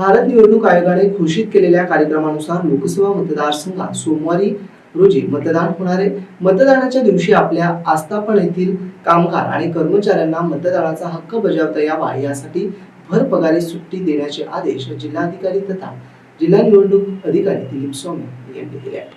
भारत निवडणूक आयोगाने घोषित केलेल्या कार्यक्रमानुसार लोकसभा मतदारसंघात सोमवारी रोजी मतदान होणार आहे. मतदानाच्या दिवशी आपल्या आस्थापन येथील कामगार आणि कर्मचाऱ्यांना मतदानाचा हक्क बजावता यावा यासाठी भर पगारी सुट्टी देण्याचे आदेश जिल्हाधिकारी तथा जिल्हा निवडणूक अधिकारी दिलीप स्वामी यांनी दिले आहेत.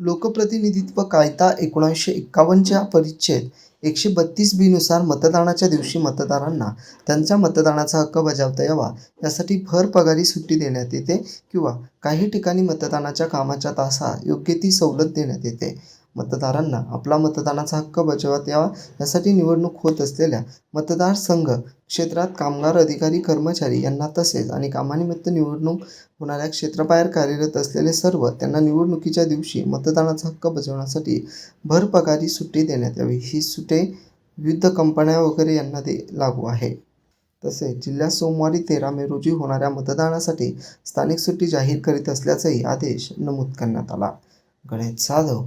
लोकप्रतिनिधित्व कायदा एकोणीसशे एक्कावन्नच्या परिच्छेद एकशे बत्तीस बी नुसार मतदानाच्या दिवशी मतदारांना त्यांच्या मतदानाचा हक्क बजावता यावा. यासाठी भर पगारी सुट्टी देण्यात येते किंवा काही ठिकाणी मतदानाच्या कामाच्या तासा योग्य ती सवलत देण्यात येते. मतदारांना आपला मतदानाचा हक्क बजावत यावा यासाठी निवडणूक होत असलेल्या मतदारसंघ क्षेत्रात कामगार अधिकारी कर्मचारी यांना तसेच आणि कामानिमित्त निवडणूक होणाऱ्या क्षेत्राबाहेर कार्यरत असलेले सर्व त्यांना निवडणुकीच्या दिवशी मतदानाचा हक्क बजावण्यासाठी भरपगारी सुट्टी देण्यात यावी. ही सुटे विविध कंपन्या वगैरे यांना दे लागू आहे. तसेच जिल्ह्यात सोमवारी तेरा मे रोजी होणाऱ्या मतदानासाठी स्थानिक सुट्टी जाहीर करीत असल्याचाही आदेश नमूद करण्यात आला. Ganesh Jadhav